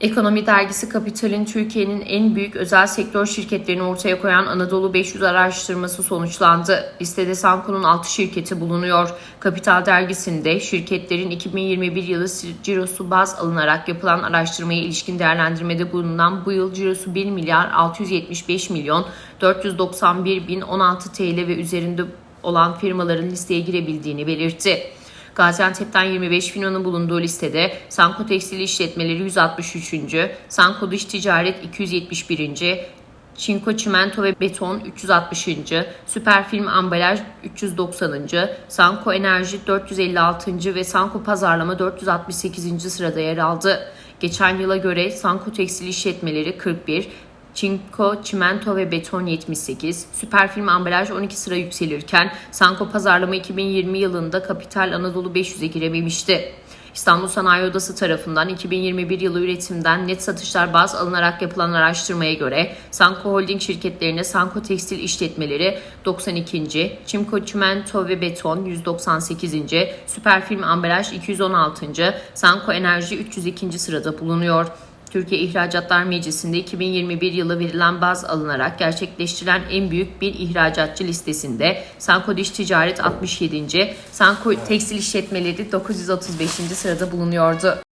Ekonomi dergisi Kapital'in Türkiye'nin en büyük özel sektör şirketlerini ortaya koyan Anadolu 500 araştırması sonuçlandı. Listede Sanko'nun 6 şirketi bulunuyor. Kapital dergisinde şirketlerin 2021 yılı cirosu baz alınarak yapılan araştırmaya ilişkin değerlendirmede bulunan bu yıl cirosu 1 milyar 675 milyon 491 bin 16 TL ve üzerinde olan firmaların listeye girebildiğini belirtti. Gaziantep'ten 25 firmanın bulunduğu listede Sanko Tekstil İşletmeleri 163. Sanko Dış Ticaret 271. Çinko Çimento ve Beton 360. Süperfilm Ambalaj 390. Sanko Enerji 456. ve Sanko Pazarlama 468. sırada yer aldı. Geçen yıla göre Sanko Tekstil İşletmeleri 41, Çinko, Çimento ve Beton 78, Süperfilm Ambalaj 12 sıra yükselirken Sanko Pazarlama 2020 yılında Kapital Anadolu 500'e girememişti. İstanbul Sanayi Odası tarafından 2021 yılı üretimden net satışlar baz alınarak yapılan araştırmaya göre Sanko Holding şirketlerine Sanko Tekstil İşletmeleri 92. Çimko Çimento ve Beton 198. Süperfilm Ambalaj 216. Sanko Enerji 302. sırada bulunuyor. Türkiye İhracatlar Meclisi'nde 2021 yılı verilen baz alınarak gerçekleştirilen en büyük bir ihracatçı listesinde Sanko Diş Ticaret 67. Sanko Tekstil İşletmeleri 935. sırada bulunuyordu.